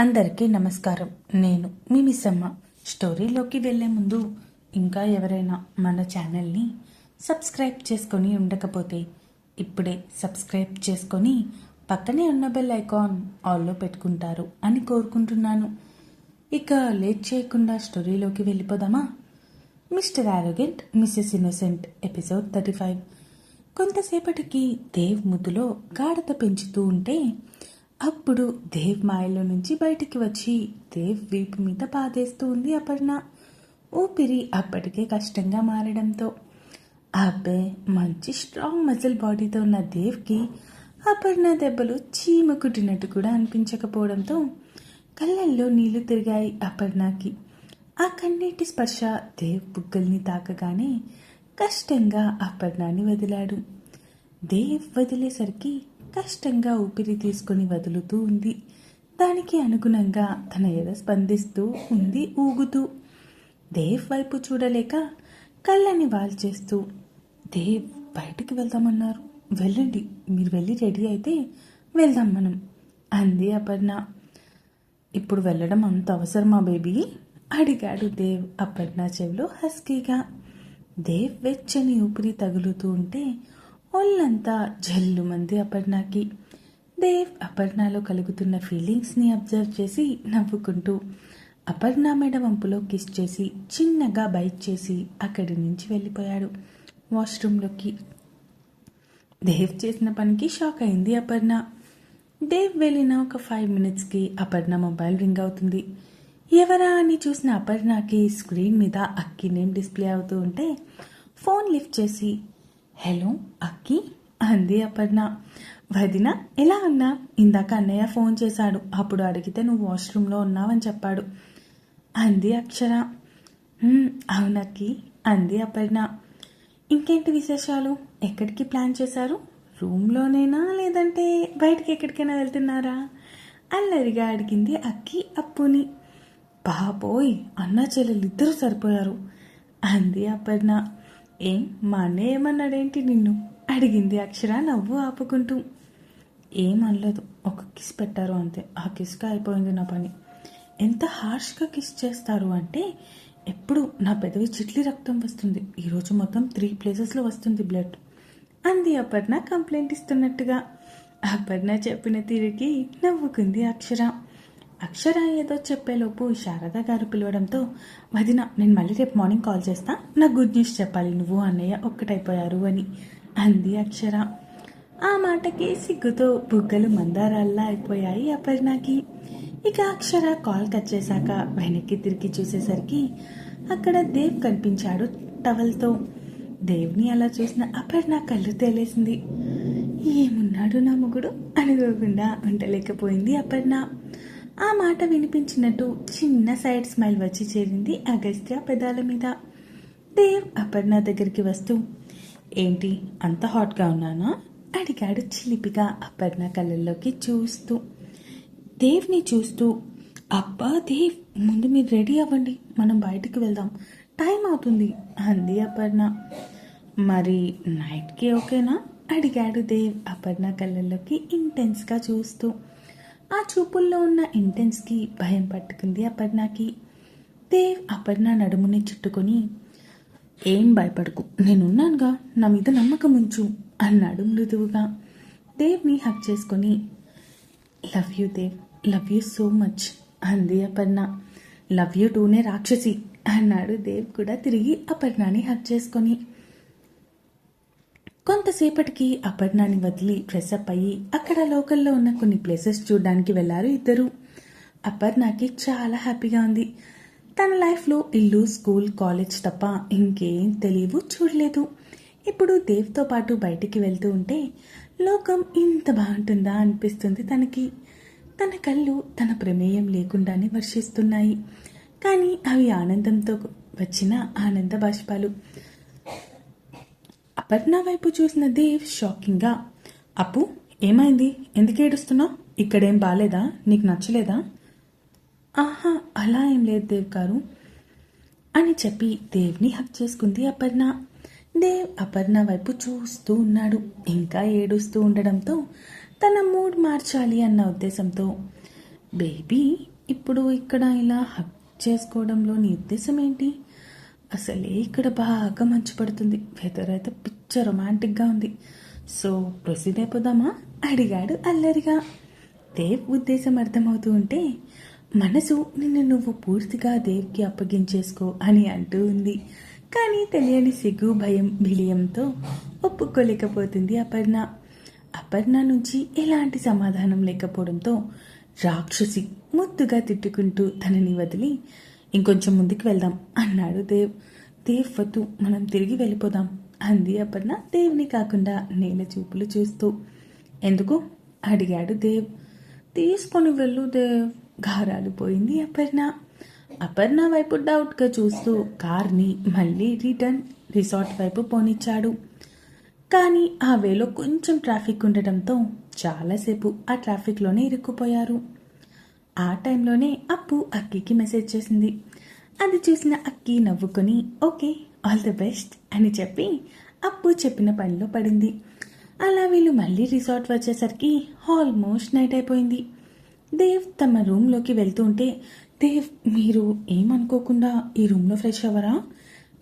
అందరికీ నమస్కారం. నేను మీ మిస్సమ్మ. స్టోరీలోకి వెళ్ళే ముందు ఇంకా ఎవరైనా మన ఛానల్ని సబ్స్క్రైబ్ చేసుకొని ఉండకపోతే ఇప్పుడే సబ్స్క్రైబ్ చేసుకొని పక్కనే ఉన్న బెల్ ఐకాన్ ఆల్లో పెట్టుకుంటారు అని కోరుకుంటున్నాను. ఇక లేట్ చేయకుండా స్టోరీలోకి వెళ్ళిపోదామా? Mister arrogant Mrs innocent episode thirty five. కొంతసేపటికి దేవ్ ముద్దులో గాఢత పెంచుతూ ఉంటే అప్పుడు దేవ్ మాయలో నుంచి బయటికి వచ్చి దేవ్ వీపు మీద బాధేస్తూ ఉంది అపర్ణ. ఊపిరి అప్పటికే కష్టంగా మారడంతో. అబ్బే మంచి స్ట్రాంగ్ మజిల్ బాడీతో ఉన్న దేవ్కి అపర్ణ దెబ్బలు చీమ కుట్టినట్టు కూడా అనిపించకపోవడంతో కళ్ళల్లో నీళ్ళు తిరిగాయి అపర్ణకి. ఆ కన్నీటి స్పర్శ దేవ్ బుగ్గల్ని తాకగానే కష్టంగా అపర్ణాన్ని వదిలాడు. దేవ్ వదిలేసరికి కష్టంగా ఊపిరి తీసుకొని వదులుతూ ఉంది. దానికి అనుగుణంగా తన ఎద స్పందిస్తూ ఉంది ఊగుతూ. దేవ్ వైపు చూడలేక కళ్ళని వాల్చేస్తూ దేవ్ బయటికి వెళ్దామన్నారు. వెళ్ళండి మీరు వెళ్ళి రెడీ అయితే వెళ్దాం మనం అంది అపర్ణ. ఇప్పుడు వెళ్ళడం అంత అవసరమా బేబీ? అడిగాడు దేవ్ అపర్ణ చెవిలో హస్కీగా. దేవ్ వెచ్చని ఊపిరి తగులుతూ ఉంటే ఒళ్ళంతా జల్లుమంది అపర్ణకి. దేవ్ అపర్ణలో కలుగుతున్న ఫీలింగ్స్ని అబ్జర్వ్ చేసి నవ్వుకుంటూ అపర్ణ మెడ వంపులో కిస్ చేసి చిన్నగా బైట్ చేసి అక్కడి నుంచి వెళ్ళిపోయాడు వాష్రూమ్లోకి దేవ్ చేసిన పనికి షాక్ అయింది అపర్ణ. దేవ్ వెళ్ళిన ఒక ఫైవ్ మినిట్స్కి అపర్ణ మొబైల్ రింగ్ అవుతుంది. ఎవరా అని చూసిన అపర్ణకి స్క్రీన్ మీద అక్కి నేమ్ డిస్ప్లే అవుతూ ఉంటే ఫోన్ లిఫ్ట్ చేసి హలో అక్కి? అంది అపర్ణ. వదిన ఎలా అన్నా ఇందాక అన్నయ్య ఫోన్ చేశాడు. అప్పుడు అడిగితే నువ్వు వాష్రూమ్లో ఉన్నావని చెప్పాడు. అంది అక్షర. అవునక్కి అంది అపర్ణ. ఇంకేంటి విశేషాలు? ఎక్కడికి ప్లాన్ చేశారు? రూమ్లోనేనా? లేదంటే బయటికి ఎక్కడికైనా వెళ్తున్నారా? అల్లరిగా అడిగింది అక్కి అప్పుని. బాబోయ్ అన్న చెల్లెలు ఇద్దరు సరిపోయారు అంది అపర్ణ. ఏం మా అన్నయ్య ఏమన్నాడేంటి నిన్ను? అడిగింది అక్షర నవ్వు ఆపుకుంటూ. ఏం అనలేదు ఒక కిస్ పెట్టారు అంతే. ఆ కిస్గా అయిపోయింది నా పని. ఎంత హార్ష్గా కిస్ చేస్తారు అంటే ఎప్పుడు నా పెదవి చిట్లి రక్తం వస్తుంది. ఈరోజు మొత్తం త్రీ ప్లేసెస్లో వస్తుంది బ్లడ్. అంది అపర్ణ కంప్లైంట్ ఇస్తున్నట్టుగా. అపర్ణ చెప్పిన తీరుకి నవ్వుకుంది అక్షర. అక్షర ఏదో చెప్పేలోపు శారద గారు పిలవడంతో వదిన నేను మళ్ళీ రేపు మార్నింగ్ కాల్ చేస్తా. నాకు గుడ్ న్యూస్ చెప్పాలి. నువ్వు అన్నయ్య ఒక్కటైపోయారు అని అంది అక్షర. ఆ మాటకి సిగ్గుతో బుగ్గలు మందారాల్లా అయిపోయాయి అపర్ణకి. ఇక అక్షర కాల్ కట్ చేశాక వెనక్కి తిరిగి చూసేసరికి అక్కడ దేవ్ కనిపించాడు టవల్తో. దేవ్ని అలా చూసిన అపర్ణ కళ్ళు తేలేసింది. ఏమున్నాడు నా మొగుడు? అనుకోకుండా ఉండలేకపోయింది అపర్ణ. ఆ మాట వినిపించినట్టు చిన్న సైడ్ స్మైల్ వచ్చి చేరింది అగస్త్య పెదాల మీద. దేవ్ అపర్ణ దగ్గరికి వస్తూ ఏంటి అంత హాట్గా ఉన్నానా? అడిగాడు చిలిపిగా అపర్ణ కళ్ళల్లోకి చూస్తూ. దేవ్ని చూస్తూ అబ్బా దేవ్ ముందు మీరు రెడీ అవ్వండి మనం బయటికి వెళ్దాం. టైం అవుతుంది అంది అపర్ణ మరి నైట్కి ఓకేనా? అడిగాడు దేవ్ అపర్ణ కళ్ళల్లోకి ఇంటెన్స్గా చూస్తూ. ఆ చూపుల్లో ఉన్న ఇంటెన్స్కి భయం పట్టుకుంది. అపర్ణకి దేవ్ అపర్ణ నడుముని చుట్టుకొని ఏం భయపడకు. నేనున్నానుగా. నా మీద నమ్మకం ఉంచు అన్నాడు మృదువుగా. దేవ్ని హక్ చేసుకొని love you Dev. Love you so much అంది అపర్ణ. లవ్ యూ టూనే రాక్షసి అన్నాడు దేవ్ కూడా తిరిగి అపర్ణని హక్ చేసుకొని. కొంతసేపటికి అపర్ణాని వదిలి ఫ్రెష్ అప్ అయ్యి అక్కడ లోకల్లో ఉన్న కొన్ని ప్లేసెస్ చూడడానికి వెళ్ళారు ఇద్దరు. అపర్ణకి చాలా హ్యాపీగా ఉంది. తన లైఫ్లో ఇల్లు స్కూల్ కాలేజ్ తప్ప ఇంకేం తెలియవు చూడలేదు. ఇప్పుడు దేవ్తో పాటు బయటికి వెళ్తూ ఉంటే లోకం ఇంత బాగుంటుందా అనిపిస్తుంది తనకి. తన కళ్ళు తన ప్రమేయం లేకుండానే వర్షిస్తున్నాయి. కానీ అవి ఆనందంతో వచ్చిన ఆనంద బాష్పాలు. అపర్ణ వైపు చూసిన దేవ్ షాకింగ్గా. అప్పు ఏమైంది? ఎందుకు ఏడుస్తున్నావు? ఇక్కడేం బాలేదా? నీకు నచ్చలేదా? ఆహా అలా ఏం లేదు దేవ్ గారు అని చెప్పి దేవ్ని హక్ చేసుకుంది అపర్ణ. దేవ్ అపర్ణ వైపు చూస్తూ ఉన్నాడు. ఇంకా ఏడుస్తూ ఉండడంతో తన మూడ్ మార్చాలి అన్న ఉద్దేశంతో బేబీ ఇప్పుడు ఇక్కడ ఇలా హక్ చేసుకోవడంలో నీ ఉద్దేశం ఏంటి? అసలే ఇక్కడ బాగా మంచు పడుతుంది. వెదర్ అయితే పిచ్చ రొమాంటిక్గా ఉంది. సో ప్రొసీడ్ అయిపోదామా? అడిగాడు అల్లరిగా. దేవ్ ఉద్దేశం అర్థమవుతూ ఉంటే మనసు నిన్ను నువ్వు పూర్తిగా దేవ్కి అప్పగించేసుకో అని అంటూ ఉంది. కానీ తెలియని సిగ్గు భయం బిలియంతో ఒప్పుకోలేకపోతుంది అపర్ణ. అపర్ణ నుంచి ఎలాంటి సమాధానం లేకపోవడంతో రాక్షసి ముద్దుగా తిట్టుకుంటూ తనని వదిలి ఇంకొంచెం ముందుకు వెళ్దాం అన్నాడు దేవ్. దేవ్ వద్దు మనం తిరిగి వెళ్ళిపోదాం. అంది అపర్ణ. దేవుని కాకుండా నేల చూపులు చూస్తూ. ఎందుకు? అడిగాడు దేవ్. తీసుకొని వెళ్ళు దేవ్ గారాలు పోయింది అపర్ణ. అపర్ణ వైపు డౌట్గా చూస్తూ కార్ని మళ్ళీ రిటర్న్ రిసార్ట్ వైపు పోనిచ్చాడు. కానీ ఆ వేలో కొంచెం ట్రాఫిక్ ఉండటంతో చాలాసేపు ఆ ట్రాఫిక్లోనే ఇరుక్కుపోయారు. ఆ టైంలోనే అప్పు అక్కికి మెసేజ్ చేసింది. అది చూసిన అక్కి నవ్వుకొని ఓకే ఆల్ ది బెస్ట్ అని చెప్పి అప్పు చెప్పిన పనిలో పడింది. అలా వీళ్ళు మళ్ళీ రిసార్ట్ వచ్చేసరికి ఆల్మోస్ట్ నైట్ అయిపోయింది. దేవ్ తమ రూమ్లోకి వెళ్తూ ఉంటే దేవ్ మీరు ఏమనుకోకుండా ఈ రూమ్లో ఫ్రెష్ అవ్వరా?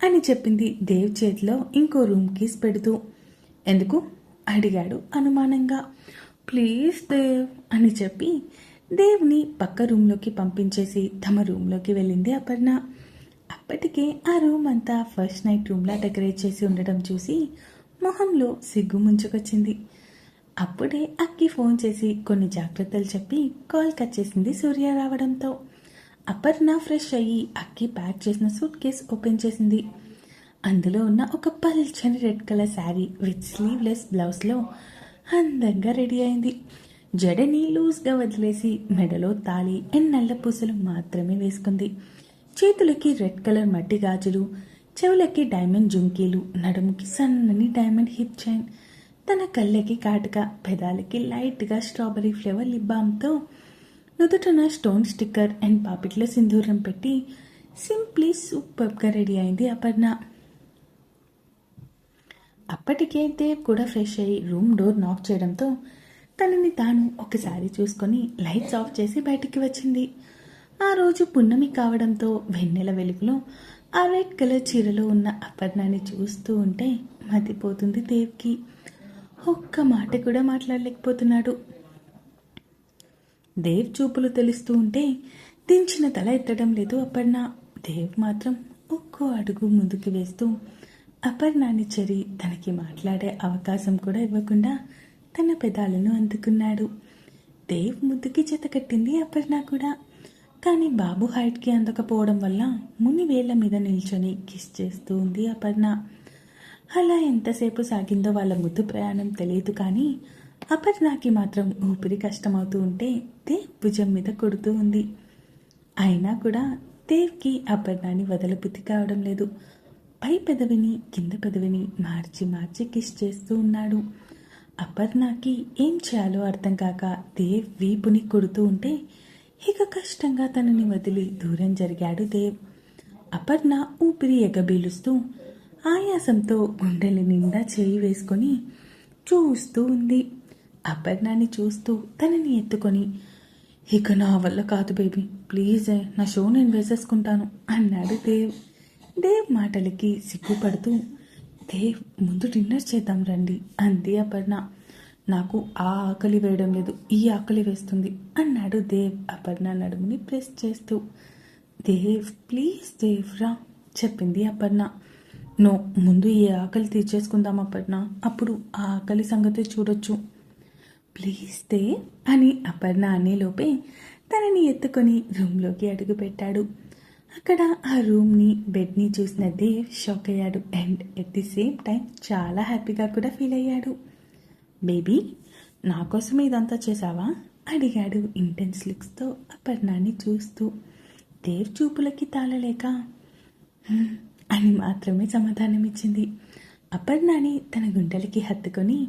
అని చెప్పింది దేవ్ చేతిలో ఇంకో రూమ్ కీస్ పెడుతూ. ఎందుకు? అడిగాడు అనుమానంగా. ప్లీజ్ దేవ్ అని చెప్పి దేవ్ని పక్క రూమ్లోకి పంపించేసి తమ రూమ్లోకి వెళ్ళింది అపర్ణ. అప్పటికే ఆ రూమ్ అంతా ఫస్ట్ నైట్ రూమ్లా డెకరేట్ చేసి ఉండడం చూసి మొహంలో సిగ్గు ముంచుకొచ్చింది. అప్పుడే అక్కి ఫోన్ చేసి కొన్ని జాగ్రత్తలు చెప్పి కాల్ కట్ చేసింది సూర్య రావడంతో. అపర్ణ ఫ్రెష్ అయ్యి అక్కి ప్యాక్ చేసిన సూట్ కేస్ ఓపెన్ చేసింది. అందులో ఉన్న ఒక పల్చని red colour sari with sleeveless బ్లౌజ్లో అందంగా రెడీ అయింది. జడని లూజ్గా వదిలేసి మెడలో తాళి అండ్ నల్ల పూసలు మాత్రమే వేసుకుంది. చేతులకి రెడ్ కలర్ మట్టి గాజులు చెవులకి డైమండ్ జుంకీలు నడుముకి సన్నని డైమండ్ హిప్ చైన్ తన కళ్ళకి కాటుక పెదాలకి లైట్గా స్ట్రాబెరీ ఫ్లేవర్ లిప్ బామ్తో నుదుటన స్టోన్ స్టిక్కర్ అండ్ పాపిట్లో సింధూరం పెట్టి సింప్లీ సూపర్గా రెడీ అయింది అపర్ణ. అప్పటికే దేవ్ కూడా ఫ్రెష్ అయ్యి రూమ్ డోర్ నాక్ చేయడంతో తనని తాను ఒకసారి చూసుకొని లైట్స్ ఆఫ్ చేసి బయటికి వచ్చింది. ఆ రోజు పున్నమి కావడంతో వెన్నెల వెలుగులో ఆ రెడ్ కలర్ చీరలో ఉన్న అపర్ణాన్ని చూస్తూ ఉంటే మతిపోతుంది దేవ్కి. ఒక్క మాట కూడా మాట్లాడలేకపోతున్నాడు. దేవ్ చూపులు తెలుస్తూ ఉంటే దించిన తల ఎత్తడం లేదు అపర్ణ. దేవ్ మాత్రం ఒక్కో అడుగు ముందుకు వేస్తూ అపర్ణాన్ని చెరి తనకి మాట్లాడే అవకాశం కూడా ఇవ్వకుండా తన పెదాలను అందుకున్నాడు. దేవ్ ముద్దుకి జత కట్టింది అపర్ణ కూడా. కానీ బాబు హైట్కి అందకపోవడం వల్ల ముని వేళ్ళ మీద నిల్చొని కిస్ చేస్తూ ఉంది అపర్ణ. అలా ఎంతసేపు సాగిందో వాళ్ళ ముద్దు ప్రయాణం తెలియదు కానీ అపర్ణకి మాత్రం ఊపిరి కష్టమవుతూ ఉంటే దేవ్ భుజం మీద కొడుతూ ఉంది. అయినా కూడా దేవ్కి అభర్ణాన్ని వదల బుద్ధి కావడం లేదు. పై పెదవిని కింద పెదవిని మార్చి మార్చి కిస్ చేస్తూ ఉన్నాడు. అపర్ణకి ఏం చేయాలో అర్థం కాక దేవ్ వీపుని కొడుతూ ఉంటే ఇక కష్టంగా తనని వదిలి దూరం జరిగాడు దేవ్. అపర్ణ ఊపిరి ఎగబీలుస్తూ ఆయాసంతో గుండెల నిండా చేయి వేసుకొని చూస్తూ ఉంది. అపర్ణాన్ని చూస్తూ తనని ఎత్తుకొని ఇక నా వల్ల కాదు బేబీ ప్లీజ్ నా షో నేను వేసేసుకుంటాను అన్నాడు దేవ్. దేవ్ మాటలకి సిగ్గుపడుతూ దేవ్ ముందు డిన్నర్ చేద్దాం రండి అంది అపర్ణ. నాకు ఆ ఆకలి వేయడం లేదు ఈ ఆకలి వేస్తుంది అన్నాడు దేవ్ అపర్ణ నడుముని ప్రెస్ చేస్తూ. దేవ్ ప్లీజ్ దేవ్ రా చెప్పింది అపర్ణ. నో ముందు ఈ ఆకలి తీర్చేసుకుందాం అపర్ణ అప్పుడు ఆ ఆకలి సంగతి చూడొచ్చు. ప్లీజ్ దేవ్ అని అపర్ణ అనేలోపే తనని ఎత్తుకొని రూమ్లోకి అడుగుపెట్టాడు అక్కడ ఆ రూమ్ని బెడ్ని చూసిన దేవ్ షాక్ అయ్యాడు. And at the same time చాలా హ్యాపీగా కూడా ఫీల్ అయ్యాడు. బేబీ నా కోసం ఇదంతా చేసావా అడిగాడు ఇంటెన్స్ లుక్స్తో అపర్ణాన్ని చూస్తూ. దేవ్ చూపులకి తాళలేక అని మాత్రమే సమాధానమిచ్చింది అపర్ణాని తన గుండెలకి హత్తుకొని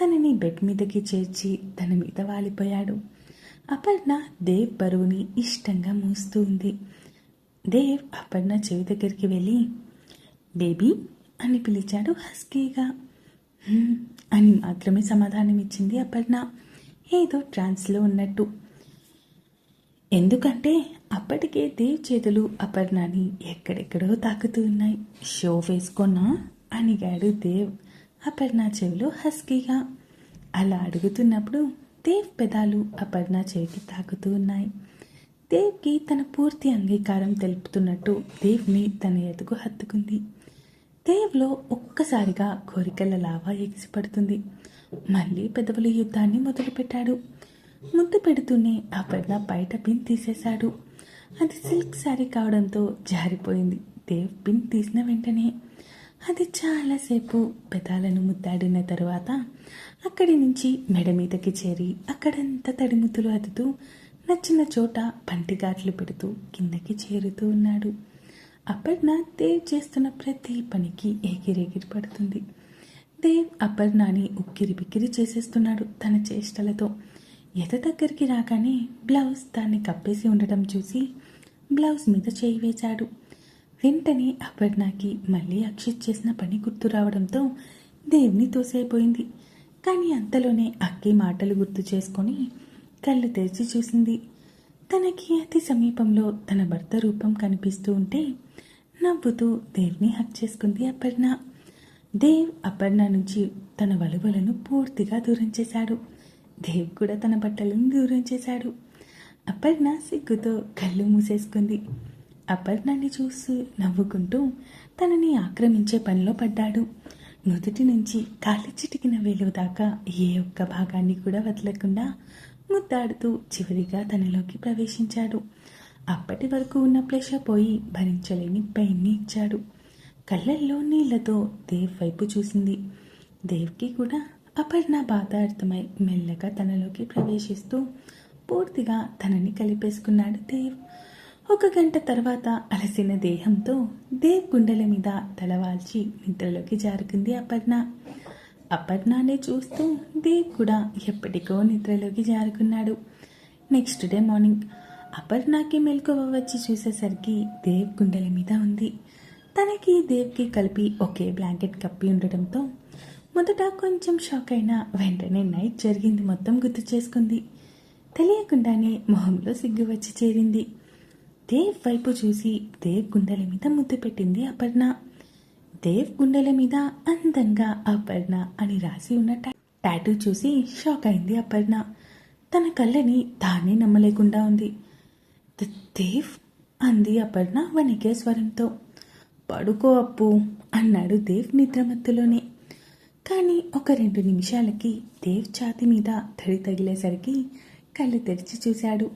తనని బెడ్ మీదకి చేర్చి తన మీద వాలిపోయాడు. అపర్ణ దేవ్ బరువుని ఇష్టంగా మూస్తూ ఉంది. దేవ్ అపర్ణ చెవి దగ్గరికి వెళ్ళి బేబీ అని పిలిచాడు హస్కీగా. అని మాత్రమే సమాధానం ఇచ్చింది అపర్ణ ఏదో ట్రాన్స్లో ఉన్నట్టు. ఎందుకంటే అప్పటికే దేవ్ చేతులు అపర్ణని ఎక్కడెక్కడో తాకుతూ ఉన్నాయి. షో వేసుకున్నా అనిగాడు దేవ్. అపర్ణ చెవిలో హస్కీగా. అలా అడుగుతున్నప్పుడు దేవ్ పెదాలు అపర్ణ చెవికి తాకుతూ ఉన్నాయి. దేవ్కి తన పూర్తి అంగీకారం తెలుపుతున్నట్టు దేవ్ని తన ఎదుగు హత్తుకుంది. దేవ్లో ఒక్కసారిగా కోరికల లావా ఎగిసిపడుతుంది. మళ్ళీ పెదవుల యుద్ధాన్ని మొదలుపెట్టాడు. ముద్దు పెడుతూనే ఆ పెద్ద బయట పిన్ తీసేశాడు. అది సిల్క్ శారీ కావడంతో జారిపోయింది. దేవ్ పిన్ తీసిన వెంటనే అది చాలాసేపు పెదాలను ముద్దాడిన తరువాత అక్కడి నుంచి మెడ మీదకి చేరి అక్కడంతా తడిముద్దులు అదుతూ నచ్చిన చోట పంటిగాట్లు పెడుతూ కిందకి చేరుతూ ఉన్నాడు. అపర్ణ దేవ్ చేస్తున్న ప్రతి పనికి ఎగిరెగిరి పడుతుంది. దేవ్ అపర్ణని ఉక్కిరి బిక్కిరి చేసేస్తున్నాడు తన చేష్టలతో. ఎద దగ్గరికి రాగానే బ్లౌజ్ దాన్ని కప్పేసి ఉండటం చూసి బ్లౌజ్ మీద చేయి వేశాడు. వెంటనే అపర్ణకి మళ్ళీ అక్షిత్ చేసిన పని గుర్తు రావడంతో దేవ్ని తోసైపోయింది. కానీ అంతలోనే అక్కి మాటలు గుర్తు చేసుకొని కళ్ళు తెరిచి చూసింది. తనకి అతి సమీపంలో తన భర్త రూపం కనిపిస్తూ ఉంటే నవ్వుతూ దేవ్ని హక్ చేసుకుంది అపర్ణ. దేవ్ అపర్ణ నుంచి తన వలువలను పూర్తిగా దూరం చేశాడు. దేవ్ కూడా తన బట్టలను దూరం చేశాడు. అపర్ణ సిగ్గుతో కళ్ళు మూసేసుకుంది. అపర్ణని చూసి నవ్వుకుంటూ తనని ఆక్రమించే పనిలో పడ్డాడు. నుదుటి నుంచి కాలి చిటికిన వేలు దాకా ఏ ఒక్క భాగాన్ని కూడా వదలకుండా ముద్దాడుతూ చివరిగా తనలోకి ప్రవేశించాడు. అప్పటి వరకు ఉన్న ప్లేష పోయి భరించలేని పెయిన్ని ఇచ్చాడు. కళ్ళల్లో నీళ్ళతో దేవ్ వైపు చూసింది. దేవ్కి కూడా అపర్ణ బాధ అర్థమై మెల్లగా తనలోకి ప్రవేశిస్తూ పూర్తిగా తనని కలిపేసుకున్నాడు దేవ్. ఒక గంట తర్వాత అలసిన దేహంతో దేవ్ గుండెల మీద తలవాల్చి నిద్రలోకి జారుకుంది అపర్ణ. అపర్ణాన్ని చూస్తూ దీప్ కూడా ఎప్పటికో నిద్రలోకి జారుకున్నాడు. నెక్స్ట్ డే మార్నింగ్ అపర్ణకి మెలకువ వచ్చి చూసేసరికి దేవ్ గుండెల మీద ఉంది. తనకి దేవ్కి కలిపి ఒకే బ్లాంకెట్ కప్పి ఉండటంతో మొదట కొంచెం షాక్ అయినా వెంటనే నైట్ జరిగింది మొత్తం గుర్తు చేసుకుంది. తెలియకుండానే మొహంలో సిగ్గు వచ్చి చేరింది. దేవ్ వైపు చూసి దేవ్ గుండెల మీద ముద్దు పెట్టింది అపర్ణ. దేవ్ గుండెల మీద అందంగా అపర్ణ అని రాసి ఉన్న టాటూ చూసి షాక్ అయింది అపర్ణ. తన కళ్ళని తానే నమ్మలేకుండా ఉంది. "ద- దేవ్? అంది అపర్ణ వణికే స్వరంతో పడుకో అప్పు అన్నాడు దేవ్ నిద్రమత్తులోనే. కానీ ఒక రెండు నిమిషాలకి దేవ్ ఛాతి మీద తడి తగిలేసరికి కళ్ళు తెరిచి చూశాడు.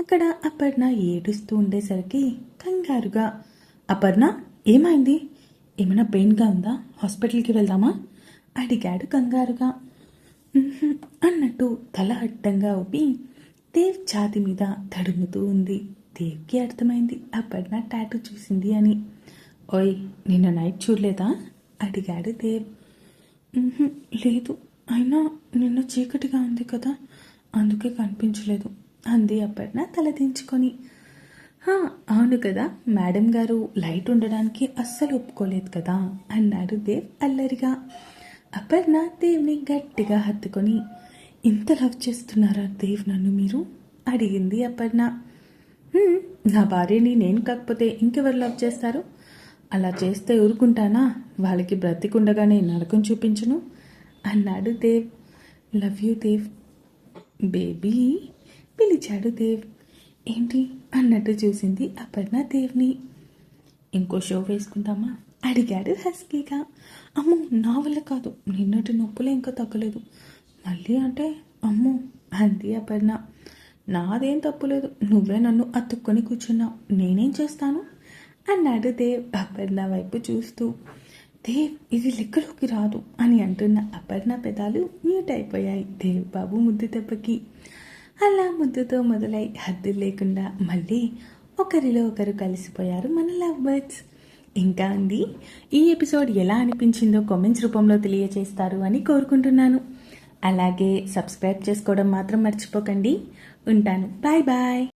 అక్కడ అపర్ణ ఏడుస్తూ ఉండేసరికి కంగారుగా అపర్ణ ఏమైంది? ఏమైనా పెయిన్గా ఉందా? హాస్పిటల్కి వెళ్దామా? అడిగాడు కంగారుగా. అన్నట్టు తల అడ్డంగా ఊపి దేవ్ ఛాతి మీద తడుముతూ ఉంది. దేవ్కి అర్థమైంది అపర్ణ టాటూ చూసింది అని. ఓయ్ నిన్న నైట్ చూడలేదా? అడిగాడు దేవ్. లేదు అయినా నిన్న చీకటిగా ఉంది కదా అందుకే కనిపించలేదు అంది అపర్ణ తలదించుకొని దించుకొని. అవును కదా. మేడం గారు లైట్ ఉండడానికి అస్సలు ఒప్పుకోలేదు కదా అన్నాడు దేవ్ అల్లరిగా. అపర్ణ దేవ్ని గట్టిగా హత్తుకొని ఇంత లవ్ చేస్తున్నారా దేవ్ నన్ను మీరు? అడిగింది అపర్ణ. నా భార్యని నేను కాకపోతే ఇంకెవరు లవ్ చేస్తారు? అలా చేస్తే ఊరుకుంటానా? వాళ్ళకి బ్రతికుండగానే నరకం చూపించను? అన్నాడు Dev. Love you Dev. Baby పిలిచాడు దేవ్. ఏంటి? అన్నట్టు చూసింది అపర్ణ దేవ్ని. ఇంకో షో వేసుకుందామా? అడిగాడు హస్కీగా. అమ్మో నా వల్ల కాదు. నిన్నటి నొప్పులే ఇంకా తగ్గలేదు. మళ్ళీ అంటే అమ్మో అంది అపర్ణ. నాదేం తప్పులేదు. నువ్వే నన్ను అతుక్కొని కూర్చున్నావు. నేనేం చేస్తాను? అన్నాడు దేవ్ అపర్ణ వైపు చూస్తూ. దేవ్ ఇది లెక్కలోకి రాదు అని అంటున్న అపర్ణ పెదాలు మ్యూట్ అయిపోయాయి. దేవ్ బాబు ముద్దు దెబ్బకి. అలా ముద్దుతో మొదలై హద్దు లేకుండా మళ్ళీ ఒకరిలో ఒకరు కలిసిపోయారు మన లవ్ బర్డ్స్. ఇంకా అండి ఈ ఎపిసోడ్ ఎలా అనిపించిందో కామెంట్స్ రూపంలో తెలియజేస్తారు అని కోరుకుంటున్నాను. అలాగే సబ్స్క్రైబ్ చేసుకోవడం మాత్రం మర్చిపోకండి. ఉంటాను. Bye bye.